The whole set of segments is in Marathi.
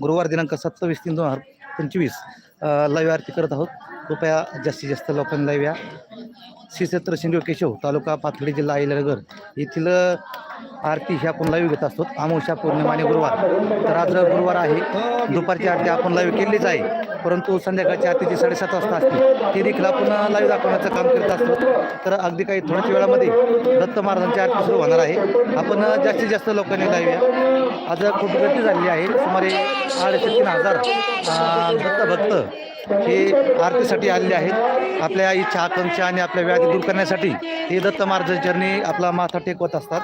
गुरुवार दिनांक सत्तावीस तीन दोन हजार पंचवीस लाईव्ह आरती करत आहोत. कृपया जास्तीत जास्त लोकांनी लाईव्ह या. श्री क्षेत्र शिंदे केशव तालुका पाथडी जिल्हा अहिल्यानगर येथील आरती ही आपण लाईव्ह घेत असतो. अमावस्या पौर्णिमा आणि गुरुवार. तर आज गुरुवार आहे. दुपारची आरती आपण लाईव्ह केलीच आहे. परंतु संध्याकाळची अतिथी साडेसात वाजता असते ते देखील आपण लाईव्ह दाखवण्याचं काम करत असतो तर अगदी काही थोड्याच वेळामध्ये दत्त महाराजांची आरती सुरू होणार आहे. आपण जास्तीत जास्त लोकांनी लाईव्ह या. आज खूप गर्दी झालेली आहे. सुमारे अडीचशे तीन हजार दत्त भक्त हे आरतीसाठी आलेले आहेत. आपल्या इच्छा आकांक्षा आणि आपल्या व्याधी दूर करण्यासाठी हे दत्त महाराजांचरणी आपला माथा टेकवत असतात.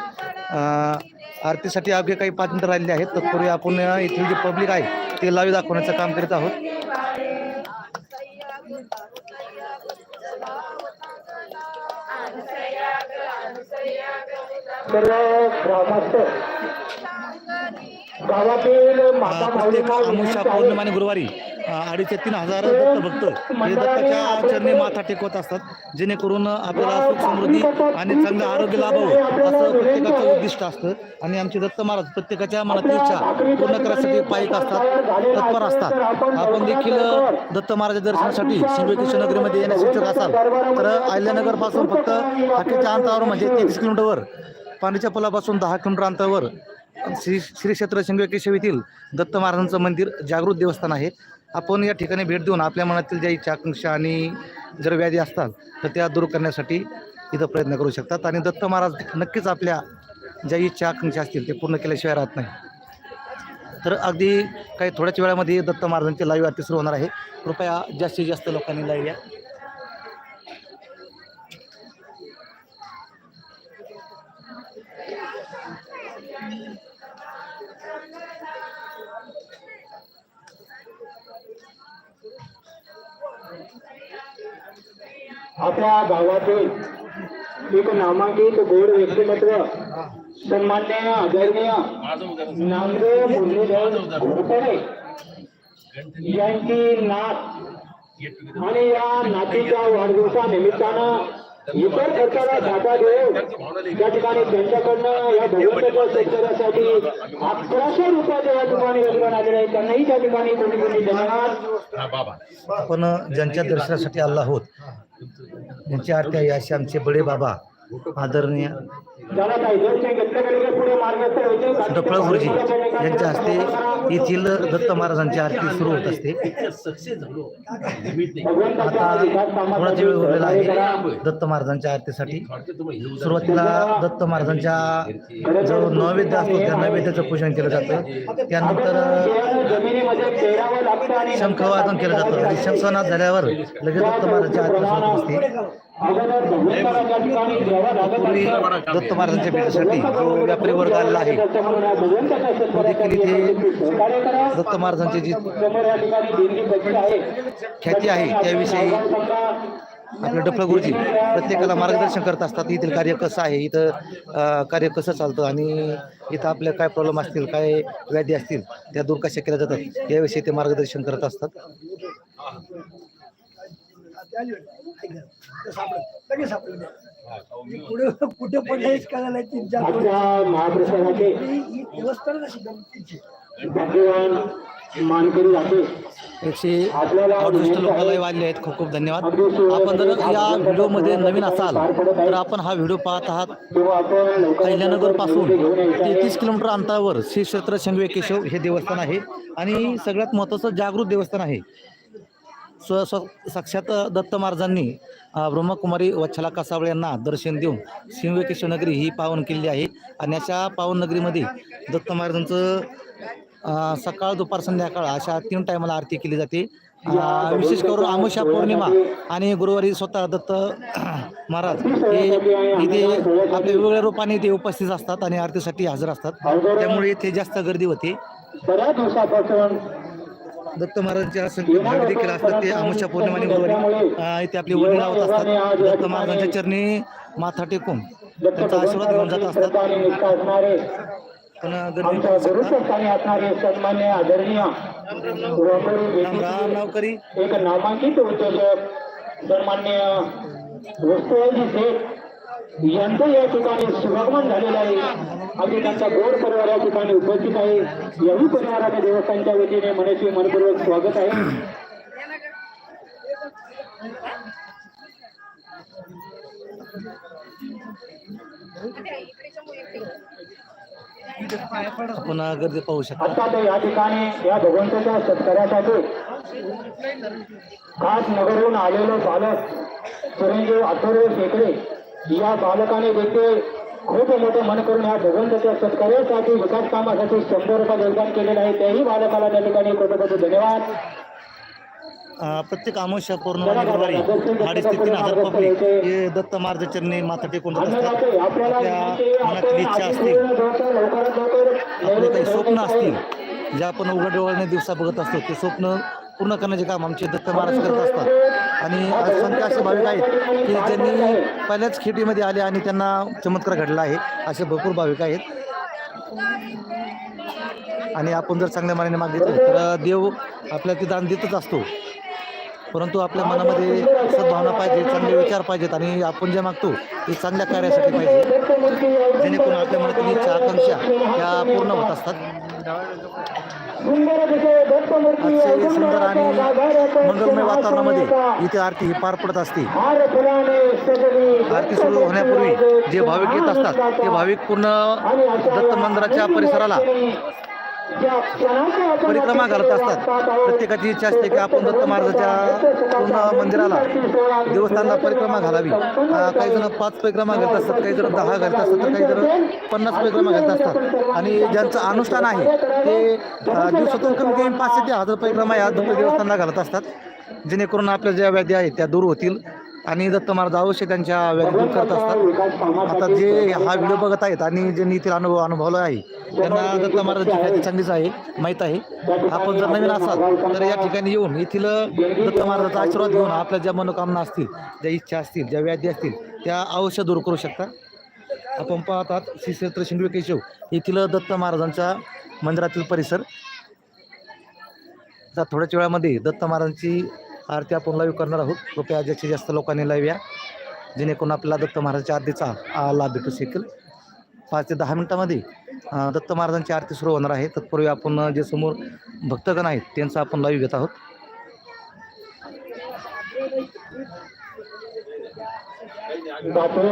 आरतीसाठी अवघे काही पाच मिनिटं राहिलेले आहेत तत्पूर्वी आपण इथली जी पब्लिक आहे ते लाईव्ह दाखवण्याचं काम करीत आहोत. सर्व ग्रामस्थ प्रत्येक पौर्णिमा आणि गुरुवारी अडीच ते तीन हजार दत्त भक्त हे दत्ताच्या चरणी माथा टेकवत असतात जेणेकरून आपल्याला सुख समृद्धी आणि चांगलं आरोग्य लाभावं असं प्रत्येकाचं उद्दिष्ट असतं. आणि आमचे दत्त महाराज प्रत्येकाच्या मनातली इच्छा पूर्ण करण्यासाठी पायिक असतात तत्पर असतात. आपण देखील दत्त महाराज दर्शनासाठी शिवकेश्वर नगरीमध्ये येण्यास इच्छुक असाल तर अहिल्यानगरपासून फक्त हाकेच्या अंतरावर म्हणजे तेहतीस किलोमीटरवर पांडीच्या पुलापासून दहा किलोमीटर अंतरावर श्री श्री क्षेत्र शिंगकेशव येथील दत्त महाराजांचं मंदिर जागृत देवस्थान आहे. आपण या ठिकाणी भेट देऊन आपल्या मनातील ज्या इच्छा आकांक्षा आणि जर व्याधी असतात तर त्या दूर करण्यासाठी इथं प्रयत्न करू शकतात. आणि दत्त महाराज नक्कीच आपल्या ज्या इच्छा आकांक्षा असतील ते पूर्ण केल्याशिवाय राहत नाही. तर अगदी काही थोड्याच वेळामध्ये दत्त महाराजांची लाईव्ह आरती सुरू होणार आहे. कृपया जास्तीत जास्त लोकांनी लाईव्ह या. आपल्या गावातील एक नामांकित गोड व्यक्तिमत्व सन्मान्य आदरणीय नामदेव मुरलीधर घोरपडे यांची नात आणि या नातीच्या वाढदिवसानिमित्तानं इतर खर्चाला जागा देऊन त्या ठिकाणी त्यांच्याकडनं या भगवंताच्या शेतकऱ्यासाठी अकराशे रुपयाच्या या ठिकाणी योगदान आलेले आहे त्यांनाही त्या ठिकाणी कोणी कोणी धन्यवाद. आपण ज्यांच्या दर्शनासाठी आला आहोत यांची आरती आहे असे आमचे बडे बाबा आदरणीय डफळ गुरुजी यांच्या हस्ते येथील दत्त महाराजांची आरती सुरू होत असते. आता थोडाच वेळ उरलेला आहे दत्त महाराजांच्या आरतीसाठी. सुरुवातीला दत्त महाराजांच्या जो नैवेद्य असतो त्या नैवेद्याचं पूजन केलं जातं. त्यानंतर जमिनीमध्ये पेरावं लागतं आणि शंखवादन केलं जातं. आणि शंखनाद झाल्यावर लगेच दत्त महाराजांची आरती सुरू होत असते. दत्त महाराजांच्या भेटीसाठी जो व्यापारी वर्ग आलेला आहे तो देखील इथे दत्त महाराजांची जी ख्याती आहे त्याविषयी आपले डफळ गुरुजी प्रत्येकाला मार्गदर्शन करत असतात. इथील कार्य कसं आहे इथं कार्य कसं चालतं आणि इथं आपल्या काय प्रॉब्लेम असतील काय व्याधी असतील त्या दूर कशा केल्या जातात याविषयी ते मार्गदर्शन करत असतात. पुढे कुठे पडलेच कळायला तीन चार गमतीची मानकरी एकशे अडुसष्ट वाढले आहेत. खूप खूप धन्यवाद आपण जर या व्हिडिओमध्ये नवीन असाल तर आपण हा व्हिडिओ पाहत आहात. तेव्हा आपण लवकर अहिल्यानगरपासून तेहतीस किलोमीटर अंतरावर श्री क्षेत्र शंभे केशव हे देवस्थान आहे. आणि सगळ्यात महत्त्वाचं जागृत देवस्थान आहे. स्व साक्षात दत्त महाराजांनी ब्रह्मकुमारी वच्छला कासावळे यांना दर्शन देऊन सिंहकेश्वर नगरी ही पावन केलेली आहे. आणि अशा पावन नगरीमध्ये दत्त महाराजांचं सकाळ दुपार संध्याकाळ अशा तीन टायमाला आरती केली जाते. विशेष करून आमुषा पौर्णिमा आणि गुरुवारी स्वतः दत्त महाराज हे इथे आपल्या वेगवेगळ्या रूपाने ते उपस्थित असतात आणि आरतीसाठी हजर असतात. त्यामुळे इथे जास्त गर्दी होते. बऱ्याच दिवसापासून दत्त महाराजांचे असंख्य भाग देखील असतात. ते आमुषा पौर्णिमा आणि गुरुवारी इथे आपली वडील लावत असतात. दत्त महाराजांच्या चरणी माथा टेकून त्यांचा आशीर्वाद घेऊन जात असतात. आमच्या. गुरुस्थानी असणारे सन्मान्य आदरणीय राम नावकरी. एक नामांकित उद्योजक सन्मान्य शेठ यांचं या ठिकाणी शुभागमन झालेलं आहे. अगदी त्यांचा गोड परिवार या ठिकाणी उपस्थित आहे. याही परिवाराच्या देवस्थानच्या वतीने मनस्वी मनपूर्वक स्वागत आहे. आपण गर्दी पाहू शकता. आता तर या ठिकाणी या भगवंताच्या सत्कार्यासाठी खास नगरहून आलेलो बालक चिरंजीव अथर्व शेकडे या बालकाने देखील खूप मोठं मन करून या भगवंताच्या सत्कार्यासाठी विकास कामासाठी शंभर रुपये योगदान केलेलं आहे. त्याही बालकाला त्या ठिकाणी कोटी धन्यवाद. प्रत्येक अमावस्या पौर्णिमा गुरुवारी अडीच ते तीन हजार पब्लिक हे दत्त महाराज चरणी माथा टेकून आपल्या मनातील इच्छा असतील. लवकर आपले काही स्वप्न असतील जे आपण उघड डोळ्याने दिवसा बघत असतो ते स्वप्न पूर्ण करण्याचे काम आमचे दत्त महाराज करत असतात. आणि असंख्य असे भाविक आहेत की ज्यांनी पहिल्याच खेटीमध्ये आले आणि त्यांना चमत्कार घडला आहे असे भरपूर भाविक आहेत. आणि आपण जर चांगल्या मानाने मागितलं तर देव आपल्याला ते दान देतच असतो. परंतु आपल्या मनामध्ये सद्भावना पाहिजे चांगले विचार पाहिजेत आणि आपण जे मागतो ते चांगल्या कार्यासाठी पाहिजे. जेणेकरून आपल्या मनातील इच्छा आकांक्षा या पूर्ण होत असतात. अतिशय सुंदर आणि मंगलमय वातावरणामध्ये इथे आरती ही पार पडत असते. आरती सुरू होण्यापूर्वी जे भाविक येत असतात ते भाविक पूर्ण दत्त मंदिराच्या परिसराला परिक्रमा घालत असतात. प्रत्येकाची इच्छा असते की आपण दत्त महाराजाच्या पूर्ण मंदिराला देवस्थानला परिक्रमा घालावी. काही जण पाच परिक्रमा घालत असतात काही जण दहा घालत असतात तर काही जण पन्नास परिक्रमा घालत असतात. आणि ज्यांचं अनुष्ठान आहे ते दिवसातून कमी कमी पाचशे ते हजार परिक्रमा या दुपारी देवस्थानला घालत असतात. जेणेकरून आपल्या ज्या व्याधी आहेत त्या दूर होतील. आणि दत्त महाराज अवश्य त्यांच्या व्यक्ती करत असतात. आता जे हा व्हिडिओ बघत आहेत आणि ज्यांनी इथे अनुभव अनुभवला आहे त्यांना दत्त महाराजांची ख्याती चांगलीच आहे माहीत आहे. आपण जर नवीन असाल तर या ठिकाणी येऊन येथील दत्त महाराजांचा आशीर्वाद घेऊन आपल्या ज्या मनोकामना असतील ज्या इच्छा असतील ज्या व्याधी असतील त्या अवश्य दूर करू शकता. आपण पाहतात श्री क्षेत्र शिंगवे केशव येथील दत्त महाराजांच्या मंदिरातील परिसर. थोड्याच वेळामध्ये दत्त महाराजांची आरती आपण लाईव्ह करणार आहोत. कृपया जास्तीत जास्त लोकांनी लाईव्ह या. जेणेकरून आपल्याला दत्त महाराजांच्या आरतीचा लाभ भेटू शकेल. पाच ते दहा मिनटामध्ये दत्त महाराजांची आरती सुरू होणार आहे. तत्पूर्वी आपण जे समोर भक्तगण आहेत त्यांचा आपण लाईव्ह घेत आहोत.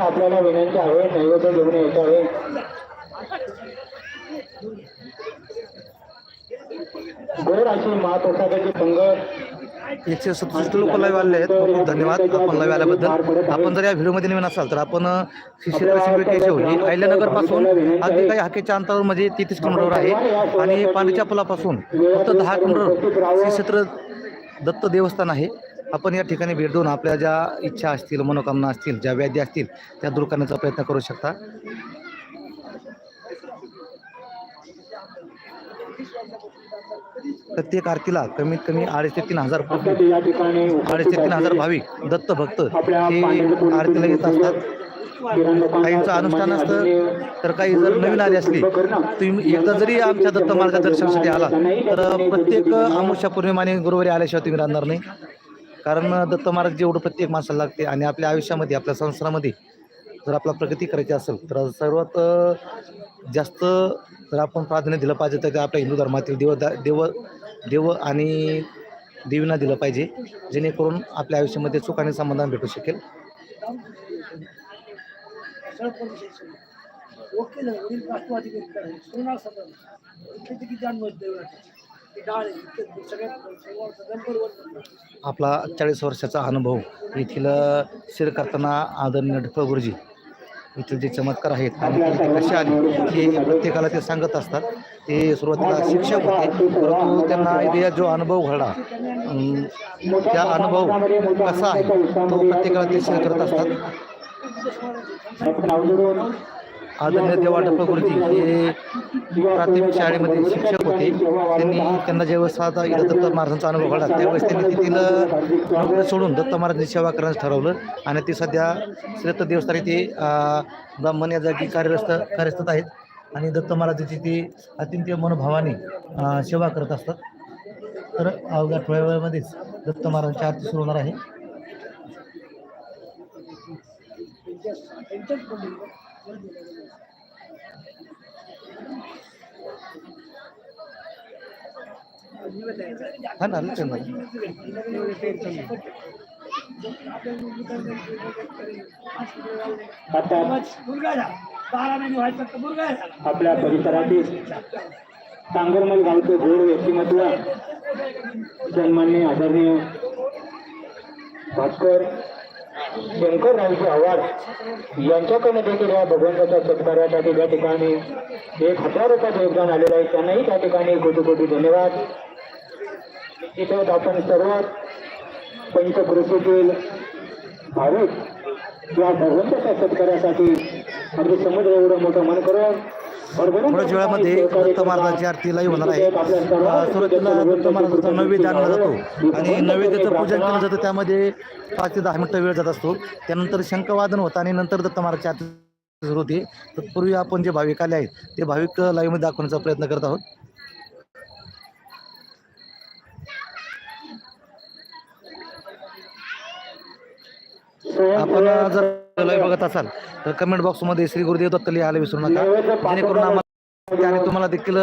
आपल्याला विनंती आहे नैवेद्य घेऊन येत आहे. गोड अशी महाप्रसादाची पंगत. एकशे सदुसष्ट लोक लाईव्ह आलेले आहेत. खूप खूप धन्यवाद. आपण लाईव्ह आल्याबद्दल. आपण जर या व्हिडिओमध्ये नवीन असाल तर आपण ही अहिल्यानगरपासून अगदी काही हाकेच्या अंतरावर म्हणजे तेहतीस किलोमीटरवर आहे. आणि पांडीच्या पुलापासून फक्त दहा किलोमीटर श्री क्षेत्र दत्त देवस्थान आहे. आपण या ठिकाणी भेट देऊन आपल्या ज्या इच्छा असतील मनोकामना असतील ज्या व्याधी असतील त्या दूर करण्याचा प्रयत्न करू शकता. प्रत्येक आरतीला कमीत कमी अडीच ते तीन हजार अडीच ते तीन हजार भाविक दत्त भक्त हे आरतीला येत असतात. काहींचं अनुष्ठान असतं तर काही जर नवीन आले असले तुम्ही एकदा जरी आमच्या दत्त महाराजाच्या दर्शनासाठी आला तर प्रत्येक अमावस्या पौर्णिमा आणि गुरुवारी आल्याशिवाय तुम्ही राहणार नाही. कारण दत्त महाराज जेवढं प्रत्येक माणसाला लागते आणि आपल्या आयुष्यामध्ये आपल्या संसारामध्ये जर आपला प्रगती करायची असेल तर सर्वात जास्त जर आपण प्राधान्य दिलं पाहिजे तर आपल्या हिंदू धर्मातील देव देव देव आणि देवींना दिलं पाहिजे जेणेकरून आपल्या आयुष्यामध्ये सुख आणि समाधान भेटू शकेल. आपला चाळीस वर्षाचा अनुभव येथील शिर करताना आदरणीय गुरुजी इथं जे चमत्कार आहेत आणि ते कसे आले हे प्रत्येकाला ते सांगत असतात. ते सुरुवातीला शिक्षक होते परंतु त्यांना इथे जो अनुभव घडला त्या अनुभव कसा आहे तो प्रत्येकाला ते शेअर करत असतात. आदरणीय देवा डॉक्टर गुरुजी हे प्राथमिक शाळेमध्ये शिक्षक होते. त्यांनी त्यांना ज्यावेळेस साधा इथं दत्त महाराजांचा अनुभव घडला त्यावेळेस त्यांनी तेथील नोकरी सोडून दत्त महाराजांची सेवा करण्याचं ठरवलं आणि ते सध्या श्रेत देवस्थान येथे ब्राह्मण या जागी कार्यरस्त कार्यरत आहेत. आणि दत्त महाराजांची ते अत्यंत मनोभावाने सेवा करत असतात. तर अवघ्या थोड्या वेळामध्येच दत्त महाराजांची आरती सुरू होणार आहे. हा ना लक्षात आता मुलगा झाला बारा महिने व्हायचा तर मुलगा झाला आपल्या परिसरातील सांगरमल गावचे गोड व्यक्तिमत्व सन्मान्य आदरणीय भास्कर शंकररावजी आव्हाड यांच्याकडनं देखील या भगवंताच्या सत्कार्यासाठी त्या ठिकाणी एक हजार रुपयाचं योगदान आलेलं आहे. त्यांनाही त्या ठिकाणी कोटी कोटी धन्यवाद. इथं आपण सर्वात पंचकृषीतील भाविक या भगवंताच्या सत्कार्यासाठी अगदी समुद्र एवढं मोठं मन करून थोड्याच वेळामध्ये दत्त महाराजांची आरती लाईव्ह होणार आहे. सुरुवातीला दत्त महाराजांचा नैवेद्य आणला जातो आणि नैवेद्याचं पूजन केलं जातं. त्यामध्ये पाच ते दहा मिनटं वेळ जात असतो. त्यानंतर शंखवादन होतं आणि नंतर दत्त महाराजची आरती सुरू होते. तत्पूर्वी आपण जे भाविक आले आहेत ते भाविक लाईव्हमध्ये दाखवण्याचा प्रयत्न करत आहोत. आपण जर लाईव्ह बघत असाल तर कमेंट बॉक्समध्ये श्री गुरुदेव दत्त लिहायला विसरू नका. जेणेकरून आम्हाला आणि तुम्हाला देखील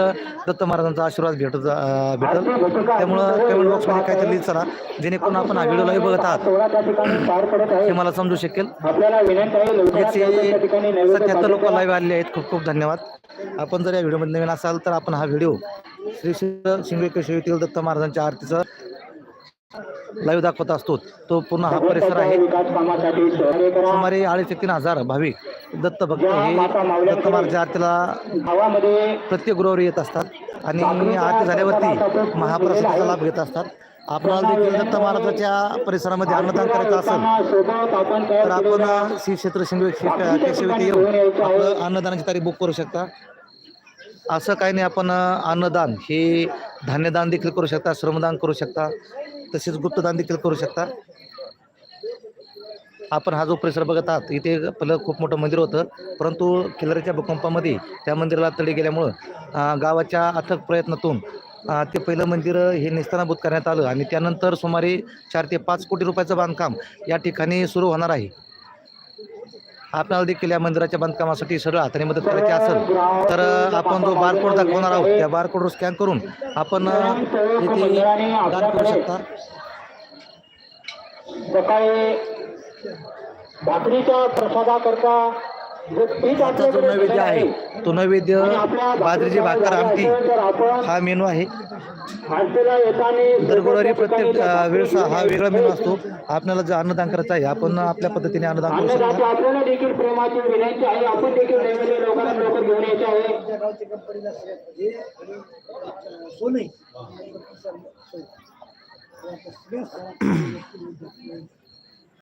दत्त महाराजांचा आशीर्वाद भेट भेटल. त्यामुळं कमेंट बॉक्समध्ये काहीतरी लिहित चला. जेणेकरून आपण हा व्हिडिओलाही बघत आहात. हे मला समजू शकेल. सत्याहत्तर लोक लाईव्ह आलेले आहेत. खूप खूप धन्यवाद. आपण जर या व्हिडिओमध्ये नवीन असाल तर आपण हा व्हिडिओ श्री श्री शिंगेश्वर येथील दत्त महाराजांच्या आरतीचा लाईव्ह दाखवत असतो. तो पूर्ण हा परिसर आहे. सुमारे अडीच ते तीन हजार भाविक दत्त भक्त हे दत्त आरतीला प्रत्येक गुरुवारी येत असतात. आणि आरती झाल्यावरती महाप्रसादाचा लाभ घेत असतात. आपल्याला देखील दत्त महाराजाच्या परिसरामध्ये अन्नदान करायचं असेल तर आपण श्री क्षेत्र शिंगे केशव येऊन आपलं अन्नदानाची तारीख बुक करू शकता. असं काही नाही आपण अन्नदान हे धान्यदान देखील करू शकता श्रमदान करू शकता. तसेच गुप्तदान देखील करू शकता. आपण हा जो परिसर बघत आहात इथे पहिलं खूप मोठं मंदिर होतं. परंतु किल्लरीच्या भूकंपामध्ये त्या मंदिराला तडे गेल्यामुळं गावाच्या अथक प्रयत्नातून ते पहिलं मंदिर हे निस्तानाभूत करण्यात आलं. आणि त्यानंतर सुमारे चार ते पाच कोटी रुपयाचं बांधकाम या ठिकाणी सुरू होणार आहे. आपल्याला देखील या मंदिराच्या बांधकामासाठी सगळं हाताने मदत करायची असेल तर आपण जो बारकोड दाखवणार आहोत त्या बारकोडवर स्कॅन करून आपण अं, इथे दान करू शकता. सकाळी भाकरीच्या प्रसादाकरता आता जो नैवेद्य आहे तो नैवेद्य बाजरीची भाकर आमटी हा मेनू आहे. दर गुरुवारी प्रत्येक अ, वेळेचा हा वेगळा मेनू असतो. आपल्याला जे अन्नदान करायचं आहे आपण आपल्या पद्धतीने अन्नदान करू शकता.